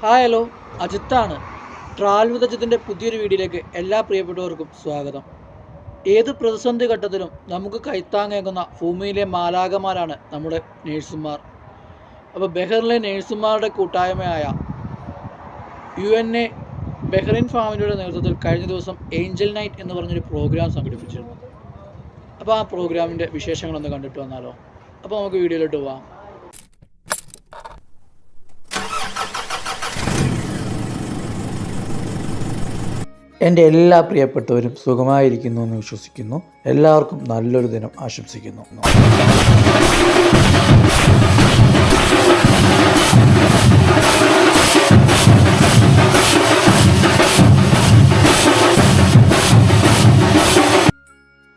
Hi hello. അജിത്താണ്. Travel അജിത്തിന്റെ പുതിയൊരു വീഡിയോയിലേക്ക് എല്ലാ പ്രിയപ്പെട്ടവർക്കും സ്വാഗതം. ഏത് പ്രതിസന്ധി ഘട്ടത്തിലും നമുക്ക് കൈത്താങ്ങേകുന്ന ഭൂമിയിലെ മാലാകമാരാണ് നമ്മുടെ നേഴ്സുമാർ. അപ്പോൾ ബഹ്റിലെ നേഴ്സുമാരുടെ കൂട്ടായ്മയായ യു എൻ എ ബഹ്റിൻ ഫാമിലിയുടെ നേതൃത്വത്തിൽ കഴിഞ്ഞ ദിവസം ഏഞ്ചൽ നൈറ്റ് എന്ന് പറഞ്ഞൊരു പ്രോഗ്രാം സംഘടിപ്പിച്ചിരുന്നു. അപ്പോൾ ആ പ്രോഗ്രാമിന്റെ വിശേഷങ്ങളൊന്ന് കണ്ടിട്ട് വന്നാലോ? അപ്പോൾ നമുക്ക് വീഡിയോയിലോട്ട് പോവാം. എന്റെ എല്ലാ പ്രിയപ്പെട്ടവരും സുഖമായിരിക്കുന്നു എന്ന് വിശ്വസിക്കുന്നു. എല്ലാവർക്കും നല്ലൊരു ദിനം ആശംസിക്കുന്നു.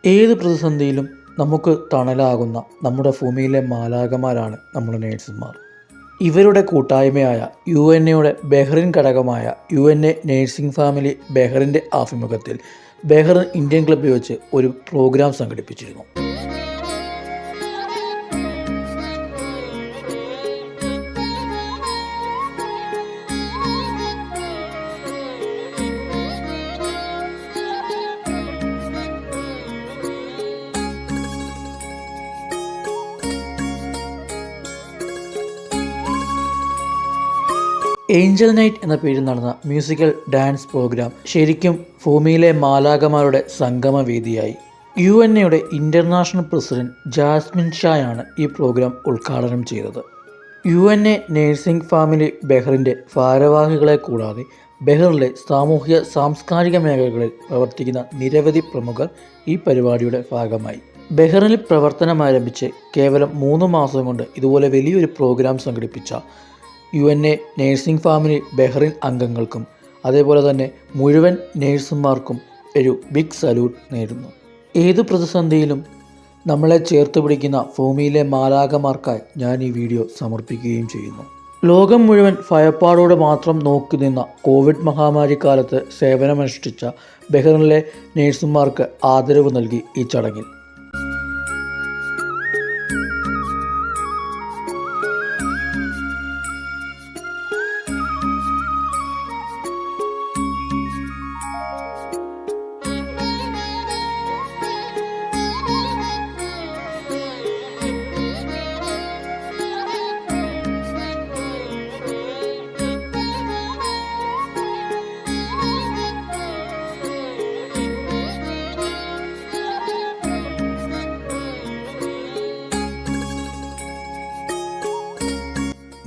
ഏത് പ്രതിസന്ധിയിലും നമുക്ക് തണലാകുന്ന നമ്മുടെ ഭൂമിയിലെ മാലാകമാരാണ് നമ്മുടെ നേഴ്സുമാർ. ഇവരുടെ കൂട്ടായ്മയായ യു എൻ എയുടെ ബെഹ്റിൻ ഘടകമായ U N A nursing family ബെഹ്റിന്റെ ആഭിമുഖ്യത്തിൽ ബെഹ്റിൻ ഇന്ത്യൻ ക്ലബ്ബിൽ വെച്ച് ഒരു പ്രോഗ്രാം സംഘടിപ്പിച്ചിരുന്നു. ഏഞ്ചൽ നൈറ്റ് എന്ന പേരിൽ നടന്ന മ്യൂസിക്കൽ ഡാൻസ് പ്രോഗ്രാം ശരിക്കും ഭൂമിയിലെ മാലാകമാരുടെ സംഗമവേദിയായി. യു എൻ എയുടെ ഇന്റർനാഷണൽ പ്രസിഡന്റ് ജാസ്മിൻ ഷായാണ് ഈ പ്രോഗ്രാം ഉദ്ഘാടനം ചെയ്തത്. U N A nursing family ബെഹ്റിന്റെ ഭാരവാഹികളെ കൂടാതെ ബെഹ്റിലെ സാമൂഹിക സാംസ്കാരിക മേഖലകളിൽ പ്രവർത്തിക്കുന്ന നിരവധി പ്രമുഖർ ഈ പരിപാടിയുടെ ഭാഗമായി. ബെഹ്റിൽ പ്രവർത്തനം ആരംഭിച്ച് കേവലം മൂന്ന് മാസം കൊണ്ട് ഇതുപോലെ വലിയൊരു പ്രോഗ്രാം സംഘടിപ്പിച്ച U N A nursing family Bahrain അംഗങ്ങൾക്കും അതേപോലെ തന്നെ മുഴുവൻ നേഴ്സുമാർക്കും ഒരു ബിഗ് സല്യൂട്ട് നേരുന്നു. ഏത് പ്രതിസന്ധിയിലും നമ്മളെ ചേർത്ത് പിടിക്കുന്ന ഭൂമിയിലെ മാലാകമാർക്കായി ഞാൻ ഈ വീഡിയോ സമർപ്പിക്കുകയും ചെയ്യുന്നു. ലോകം മുഴുവൻ ഭയപ്പാടോടെ മാത്രം നോക്കി നിന്ന കോവിഡ് മഹാമാരി കാലത്ത് സേവനമനുഷ്ഠിച്ച ബഹ്റിനിലെ നേഴ്സുമാർക്ക് ആദരവ് നൽകി ഈ ചടങ്ങിൽ.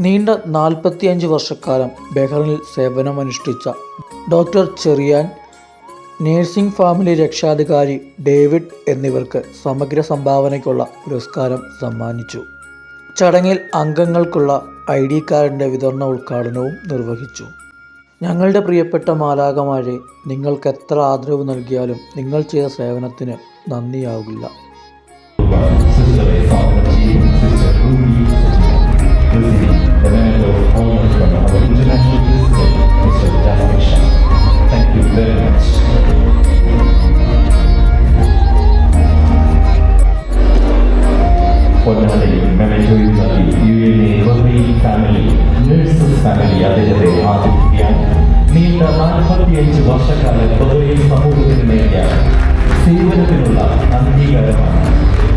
നീണ്ട നാൽപ്പത്തിയഞ്ച് വർഷക്കാലം ബഹ്റിനിൽ സേവനമനുഷ്ഠിച്ച ഡോക്ടർ ചെറിയാൻ നേഴ്സിംഗ് ഫാമിലി രക്ഷാധികാരി ഡേവിഡ് എന്നിവർക്ക് സമഗ്ര സംഭാവനയ്ക്കുള്ള പുരസ്കാരം സമ്മാനിച്ചു. ചടങ്ങിൽ അംഗങ്ങൾക്കുള്ള ഐ ഡി കാർഡിന്റെ വിതരണ ഉദ്ഘാടനവും നിർവഹിച്ചു. ഞങ്ങളുടെ പ്രിയപ്പെട്ട മാലാകമാരെ നിങ്ങൾക്ക് എത്ര ആദരവ് നൽകിയാലും നിങ്ങൾ ചെയ്ത സേവനത്തിന് നന്ദിയാവില്ല. ഫാമിലി നേഴ്സസ് ഫാമിലി അദ്ദേഹത്തെ ആദരിക്കുകയാണ്. നീണ്ട നാൽപ്പത്തിയഞ്ച് വർഷക്കാലം പൊതുവെ സമൂഹത്തിന് നേടിയ സേവനത്തിനുള്ള അംഗീകാരമാണ്.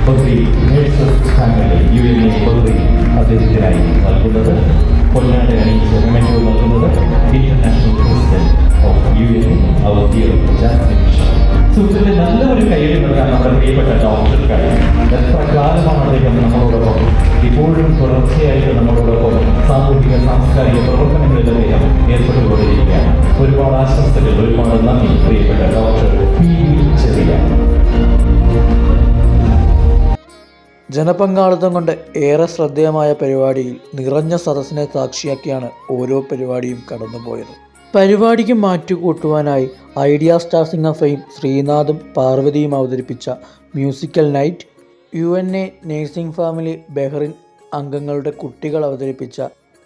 Badri nurses family U N A Badri അദ്ദേഹത്തിനായി നൽകുന്നത്. പൊന്നാട് അണിയിച്ച് മെമന്റോ നൽകുന്നത്. International president of U N our Jasmine Shah. സുഹൃത്തുക്കളെ നല്ല ഒരു കയ്യിൽ നൽകാൻ നമ്മുടെ പ്രിയപ്പെട്ട ഡോക്ടർക്കാണ് എത്ര കാലമാണ് അദ്ദേഹം നമ്മളോടൊപ്പം. ഇപ്പോഴും തുടർച്ചയായിട്ട് നമ്മളോടൊപ്പം സാമൂഹിക സാംസ്കാരിക പ്രവർത്തനങ്ങളിൽ അദ്ദേഹം ഏർപ്പെട്ടുകൊണ്ടിരിക്കുകയാണ്. ഒരുപാട് ആശംസകൾ ഒരുപാട് നന്ദി പ്രിയപ്പെട്ട ഡോക്ടർ ചെറിയ. ജനപങ്കാളിത്തം കൊണ്ട് ഏറെ ശ്രദ്ധേയമായ പരിപാടിയിൽ നിറഞ്ഞ സദസ്സിനെ സാക്ഷിയാക്കിയാണ് ഓരോ പരിപാടിയും കടന്നുപോയത്. പരിപാടിക്ക് മാറ്റുകൂട്ടുവാനായി ഐഡിയ സ്റ്റാർ സിംഗർ ഫെയിം ശ്രീനാഥും പാർവതിയും അവതരിപ്പിച്ച musical night U N A nursing family Bahrain അംഗങ്ങളുടെ കുട്ടികൾ അവതരിപ്പിച്ച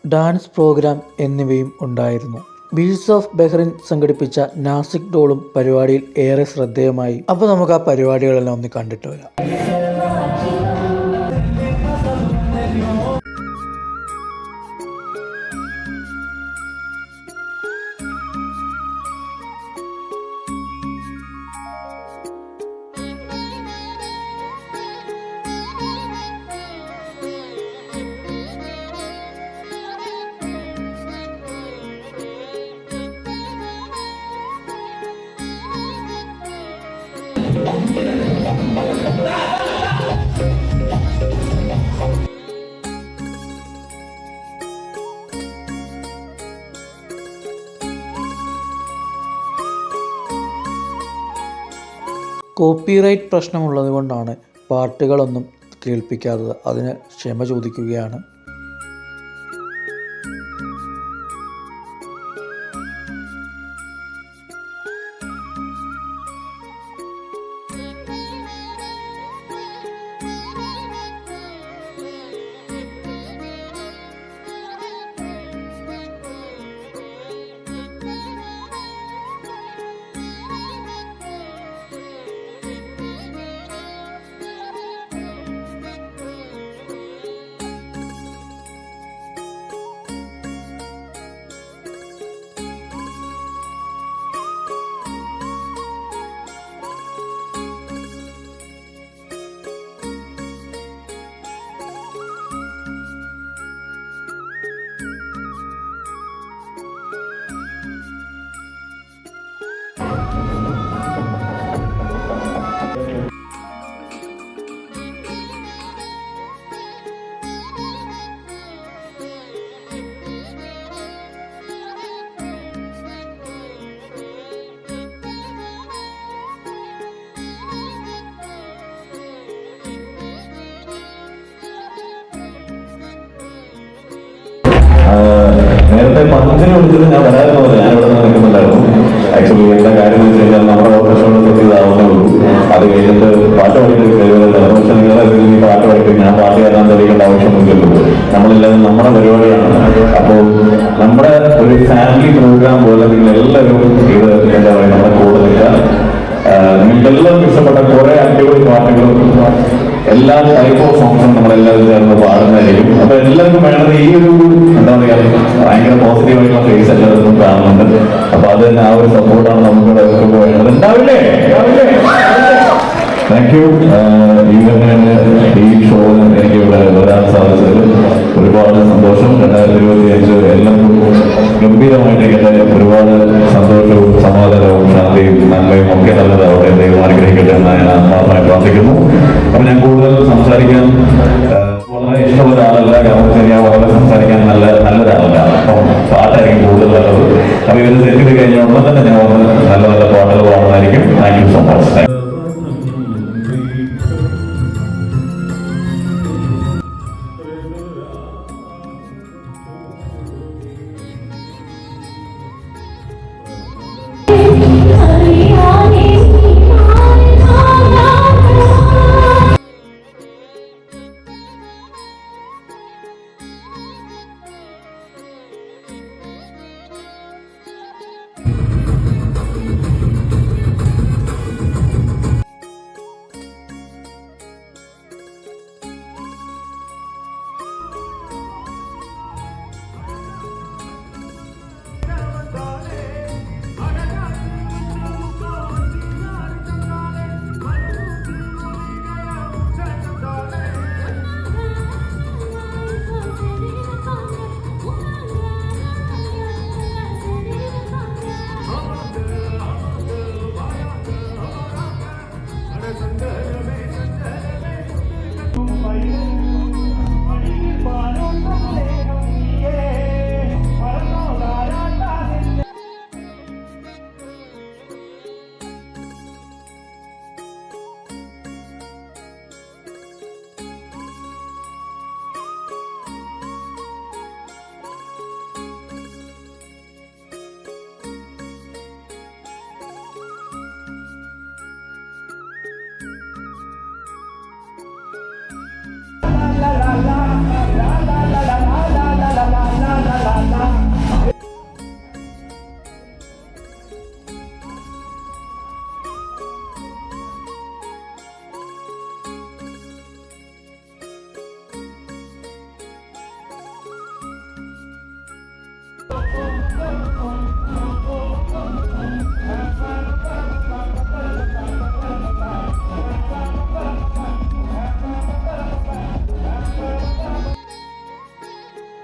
ഡാൻസ് പ്രോഗ്രാം എന്നിവയും ഉണ്ടായിരുന്നു. ബീൽസ് ഓഫ് ബെഹ്റിൻ സംഘടിപ്പിച്ച നാസിക് ഡോളും പരിപാടിയിൽ ഏറെ ശ്രദ്ധേയമായി. അപ്പോൾ നമുക്ക് ആ പരിപാടികളെല്ലാം ഒന്ന് കണ്ടിട്ട് വരാം. കോപ്പിറൈറ്റ് പ്രശ്നമുള്ളത് കൊണ്ടാണ് പാട്ടുകളൊന്നും കേൾപ്പിക്കാത്തത്. അതിന് ക്ഷമ ചോദിക്കുകയാണ്. നേരത്തെ പതിനഞ്ചിന് വിളിച്ചത് ഞാൻ വരാമെന്ന് പറഞ്ഞു ഞാൻ ഇവിടെ നിൽക്കുന്നുണ്ടായിരുന്നു ആക്ച്വലി എന്താ കാര്യം എന്ന് വെച്ച് കഴിഞ്ഞാൽ നമ്മുടെ ഓപ്പറേഷനോട് ചെയ്താവുന്നേ ഉള്ളൂ. അത് കഴിഞ്ഞിട്ട് പാട്ട് പഠിക്കുന്ന കഴിവുകളുണ്ട് പക്ഷെ നിങ്ങളെ ഈ പാട്ട് പഠിക്കും ഞാൻ പാട്ട് കയറാൻ തെളിയിക്കേണ്ട ആവശ്യമൊന്നുമില്ലല്ലോ. നമ്മളെല്ലാവരും നമ്മുടെ പരിപാടിയാണ്. അപ്പോൾ നമ്മുടെ ഒരു ഫാമിലി പ്രോഗ്രാം പോലെ നിങ്ങൾ എല്ലാവരും ഇത് എന്താ പറയുക നമ്മുടെ കൂടെ നിൽക്കുക. നിങ്ങൾക്ക് എല്ലാവർക്കും ഇഷ്ടപ്പെട്ട കുറെ അടിപൊളി പാട്ടുകളും എല്ലാ ടൈപ്പ് ഓഫ് സോങ്സും നമ്മളെല്ലാവരും ചേർന്ന് പാടുന്നതായിരിക്കും. അപ്പൊ എല്ലാവർക്കും വേണ്ടത് ഈ ഒരു എന്താ പറയാ ഭയങ്കര പോസിറ്റീവായിട്ടുള്ള ഫേസ് എല്ലാവർക്കും കാണുന്നുണ്ട്. അപ്പൊ അത് തന്നെ ആ ഒരു സപ്പോർട്ടാണ് നമുക്ക് എല്ലാവർക്കും വേണ്ടത്. താങ്ക് യു ഈ തന്നെ ഈ ഷോയിൽ എനിക്ക് ഇവിടെ വരാൻ സാധിച്ചത് ഒരുപാട് സന്തോഷം. രണ്ടായിരത്തി ഇരുപത്തി അഞ്ച് എല്ലാവർക്കും ഗംഭീരമായിട്ട് ഒരുപാട്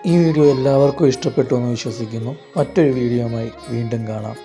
ഈ വീഡിയോ എല്ലാവർക്കും ഇഷ്ടപ്പെട്ടു എന്ന് വിശ്വസിക്കുന്നു. മറ്റൊരു വീഡിയോയുമായി വീണ്ടും കാണാം.